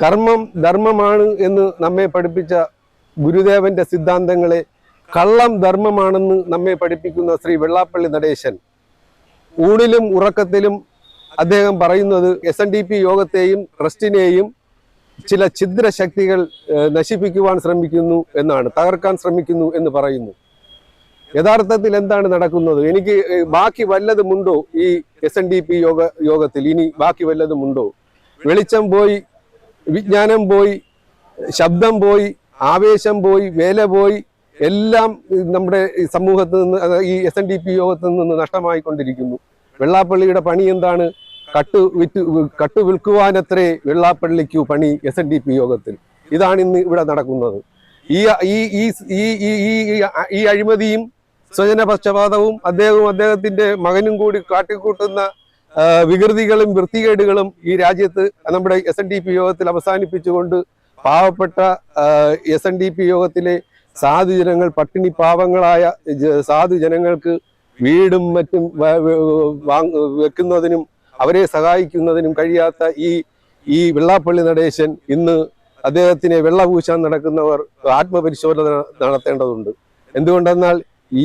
കർമ്മം ധർമ്മമാണ് എന്ന് നമ്മെ പഠിപ്പിച്ച ഗുരുദേവന്റെ സിദ്ധാന്തങ്ങളെ കള്ളം ധർമ്മമാണെന്ന് നമ്മെ പഠിപ്പിക്കുന്ന ശ്രീ വെള്ളാപ്പള്ളി നടേശൻ. ഊണിലും ഉറക്കത്തിലും അദ്ദേഹം പറയുന്നത് എസ് എൻ ഡി പി യോഗത്തെയും ട്രസ്റ്റിനെയും ചില ഛിദ്രശക്തികൾ ശക്തികൾ നശിപ്പിക്കുവാൻ ശ്രമിക്കുന്നു എന്നാണ് തകർക്കാൻ ശ്രമിക്കുന്നു എന്ന് പറയുന്നു. യഥാർത്ഥത്തിൽ എന്താണ് നടക്കുന്നത്? എനിക്ക് ബാക്കി വല്ലതുമുണ്ടോ ഈ എസ് എൻ ഡി പി യോഗ യോഗത്തിൽ? ഇനി ബാക്കി വല്ലതുമുണ്ടോ? വെളിച്ചം പോയി വിജ്ഞാനം പോയി ശബ്ദം പോയി ആവേശം പോയി വേല പോയി എല്ലാം നമ്മുടെ സമൂഹത്ത് സമൂഹത്തിൽ നിന്ന് ഈ എസ് എൻ ഡി പി യോഗത്തിൽ നിന്ന് നഷ്ടമായിക്കൊണ്ടിരിക്കുന്നു. വെള്ളാപ്പള്ളിയുടെ പണി എന്താണ്? കട്ടു വിറ്റ് കട്ടു വിൽക്കുവാനത്രേ വെള്ളാപ്പള്ളിക്കു പണി എസ് എൻ ഡി പി യോഗത്തിൽ. ഇതാണ് ഇന്ന് ഇവിടെ നടക്കുന്നത്. ഈ ഈ ഈ ഈ ഈ അഴിമതിയും സ്വജനപക്ഷപാതവും അദ്ദേഹവും അദ്ദേഹത്തിന്റെ മകനും കൂടി കാട്ടിക്കൂട്ടുന്ന വികൃതികളും വൃത്തികേടുകളും ഈ രാജ്യത്ത് നമ്മുടെ എസ് എൻ ഡി പി യോഗത്തിൽ അവസാനിപ്പിച്ചുകൊണ്ട് പാവപ്പെട്ട എസ് എൻ ഡി പി യോഗത്തിലെ സാധു ജനങ്ങൾ പട്ടിണി പാവങ്ങളായ സാധു ജനങ്ങൾക്ക് വീടും മറ്റും വാങ് വെക്കുന്നതിനും അവരെ സഹായിക്കുന്നതിനും കഴിയാത്ത ഈ ഈ വെള്ളാപ്പള്ളി നടേശൻ ഇന്ന് അദ്ദേഹത്തിനെ വെള്ളപൂശാൻ നടക്കുന്നവർ ആത്മപരിശോധന നടത്തേണ്ടതുണ്ട്. എന്തുകൊണ്ടെന്നാൽ ഈ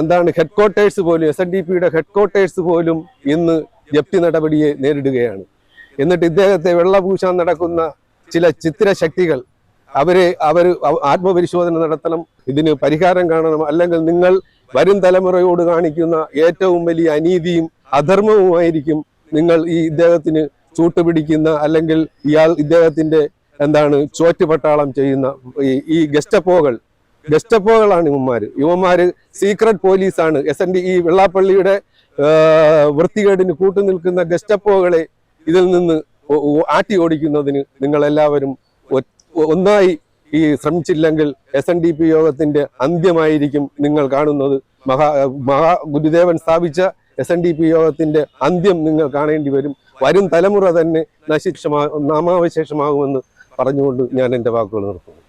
എന്താണ് ഹെഡ് ക്വാർട്ടേഴ്സ് പോലും എസ് എൻ ഡി പിയുടെ ഹെഡ് ക്വാർട്ടേഴ്സ് പോലും ഇന്ന് ജപ്തി നടപടിയെ നേരിടുകയാണ്. എന്നിട്ട് ഇദ്ദേഹത്തെ വെള്ളപൂശാൻ നടക്കുന്ന ചില ചിത്രശക്തികൾ അവരെ അവർ ആത്മപരിശോധന നടത്തണം ഇതിന് പരിഹാരം കാണണം അല്ലെങ്കിൽ നിങ്ങൾ വരും തലമുറയോട് കാണിക്കുന്ന ഏറ്റവും വലിയ അനീതിയും അധർമ്മവുമായിരിക്കും നിങ്ങൾ ഈ ഇദ്ദേഹത്തിന് ചൂട്ടുപിടിക്കുന്ന അല്ലെങ്കിൽ ഇയാൾ ഇദ്ദേഹത്തിന്റെ എന്താണ് ചോറ്റുപട്ടാളം ചെയ്യുന്ന ഈ- ഗസ്റ്റപ്പോകൾ. ഗസ്റ്റപ്പോകളാണ് ഇവന്മാര്. ഇവന്മാര് സീക്രട്ട് പോലീസാണ് എസ് എൻ ഡി ഈ വെള്ളാപ്പള്ളിയുടെ വൃത്തികേടിന് കൂട്ടുനിൽക്കുന്ന ഗസ്റ്റപ്പോകളെ ഇതിൽ നിന്ന് ആട്ടി ഓടിക്കുന്നതിന് നിങ്ങൾ എല്ലാവരും ഒന്നായി ഈ ശ്രമിച്ചില്ലെങ്കിൽ എസ് എൻ ഡി പി യോഗത്തിന്റെ അന്ത്യമായിരിക്കും നിങ്ങൾ കാണുന്നത്. മഹാ മഹാ ഗുരുദേവൻ സ്ഥാപിച്ച എസ് എൻ ഡി പി യോഗത്തിന്റെ അന്ത്യം നിങ്ങൾ കാണേണ്ടി വരും. വരും തലമുറ തന്നെ നശിക്ഷമാ നാമാവശേഷമാകുമെന്ന് പറഞ്ഞുകൊണ്ട് ഞാൻ എന്റെ വാക്കുകൾ നിർത്തുന്നു.